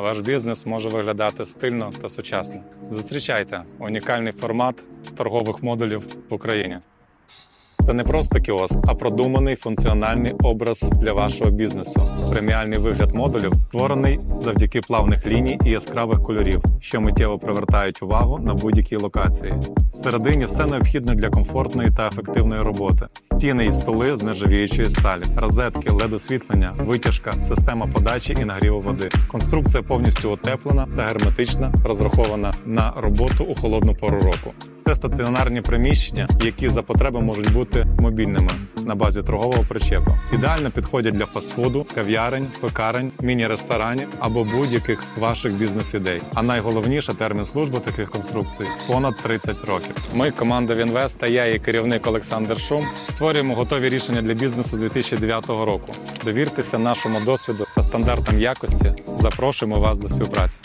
ваш бізнес може виглядати стильно та сучасно. Зустрічайте унікальний формат торгових модулів в Україні. Це не просто кіоск, а продуманий функціональний образ для вашого бізнесу. Преміальний вигляд модулів створений завдяки плавних ліній і яскравих кольорів, що миттєво привертають увагу на будь-якій локації. Всередині все необхідне для комфортної та ефективної роботи: стіни і столи з нержавіючої сталі, розетки, led освітлення, витяжка, система подачі і нагріву води. Конструкція повністю утеплена та герметична, розрахована на роботу у холодну пору року. Це стаціонарні приміщення, які за потреби можуть бути мобільними на базі торгового причепу. Ідеально підходять для фастфуду, кав'ярень, пекарень, міні-ресторанів або будь-яких ваших бізнес-ідей. А найголовніше термін служби таких конструкцій понад 30 років. Ми, команда Вінвест та я, її керівник Олександр Шум, створюємо готові рішення для бізнесу з 2009 року. Довіртеся нашому досвіду та стандартам якості. Запрошуємо вас до співпраці.